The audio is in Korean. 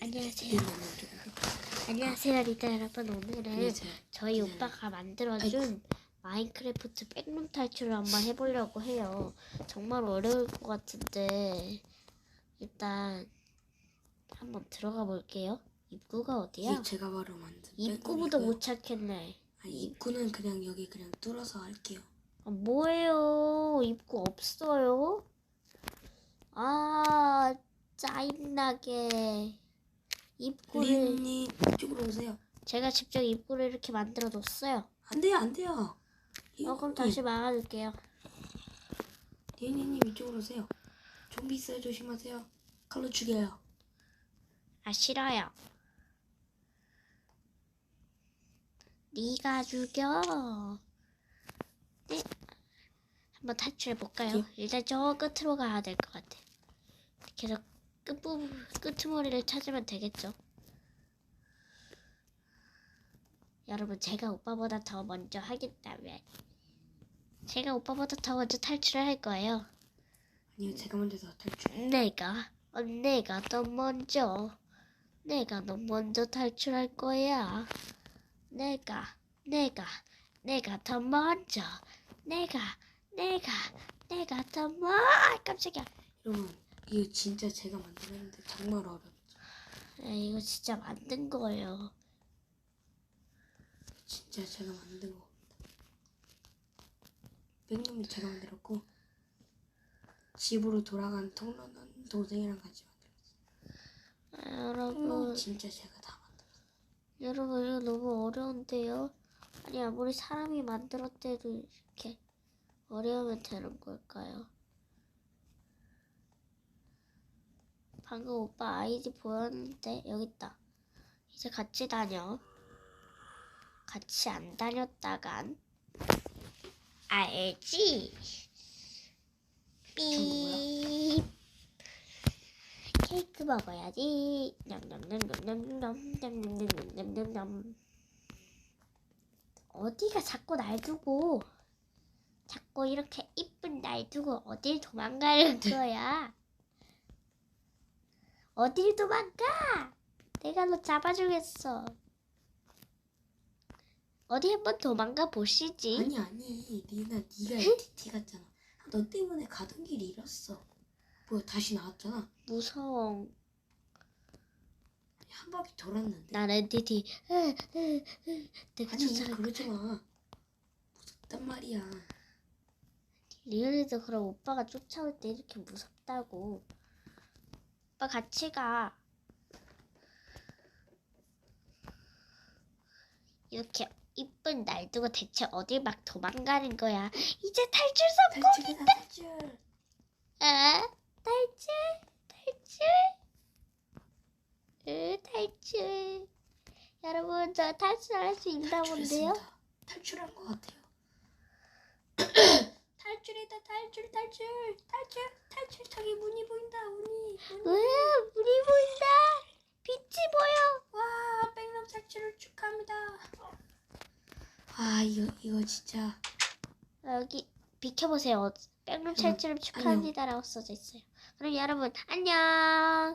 안녕하세요. 안녕하세요, 리다 여러분. 오늘은 저희 오빠가 만들어준 마인크래프트 백룸 탈출을 한번 해보려고 해요. 정말 어려울 것 같은데 일단 한번 들어가 볼게요. 입구가 어디야? 제가 바로 만든 입구보다. 못 찾겠네. 아니 입구는 그냥 여기 그냥 뚫어서 할게요. 아, 뭐예요? 입구 없어요? 아, 짜증나게. 입구를 리님 이쪽으로 오세요. 제가 직접 입구를 이렇게 만들어 뒀어요. 안 돼요, 안 돼요. 어, 그럼 다시 막아줄게요. 리님 이쪽으로 오세요. 좀비 있어요, 조심하세요. 칼로 죽여요. 아, 싫어요. 네가 죽여. 네. 한번 탈출해 볼까요? 일단 저 끝으로 가야 될 것 같아. 계속 끝부분, 끄트머리를 찾으면 되겠죠. 여러분, 제가 오빠보다 더 먼저 하겠다면 제가 오빠보다 더 먼저 탈출을 할 거예요. 아니요, 제가 먼저 더 탈출. 내가, 어, 내가 더 먼저, 내가 더 먼저 탈출할 거야. 내가, 내가, 내가 더 먼저, 내가, 내가, 내가 더 먼, 깜짝이야. 여러분, 이거 진짜 제가 만들었는데 정말 어렵죠. 아, 이거 진짜 만든 거예요. 진짜 제가 만든 겁니다. 백룸이 제가 만들었고 집으로 돌아가는 통로는 동생이랑 같이 만들었어요. 아, 여러분, 진짜 제가 다 만들었어요. 여러분, 이거 너무 어려운데요? 아니, 아무리 사람이 만들었대도 이렇게 어려우면 되는 걸까요? 방금 오빠 아이디 보였는데, 여기 있다. 이제 같이 다녀. 같이 안 다녔다간, 알지? 삐. 케이크 먹어야지. 냠냠냠냠냠냠냠냠냠냠냠. 어디가 자꾸 날 두고 자꾸 이렇게 이쁜 날 두고 어딜 도망가는 거야? 어딜 도망가? 내가 너 잡아주겠어. 어디 한번 도망가 보시지. 아니 아니 리나 네가 LTT 갔잖아. 너 때문에 가던 길 잃었어. 뭐야 다시 나왔잖아. 무서워. 한 바퀴 돌았는데. 난 NTT. 내가 아니 쫓아갈 그러지 마. 무섭단 말이야. 리얼리도 그럼 오빠가 쫓아올 때 이렇게 무섭다고. 오빠 같이 가. 이렇게 이쁜 날 두고 대체 어딜 막 도망가는 거야. 이제 탈출 탈출이다 탈출. 아, 탈출, 탈출. 으, 탈출. 여러분, 저 탈출할 수 있나 본데요? 탈출한 것 같아요. 탈출 탈출 탈출 탈출 저기 문이 보인다 문이 문이. 으, 물이 보인다. 빛이 보여. 와 백룸 탈출을 축하합니다. 아 이거 이거 진짜 여기 비켜보세요. 백룸 여러분, 탈출을 축하합니다라고 써져 있어요. 그럼 여러분 안녕.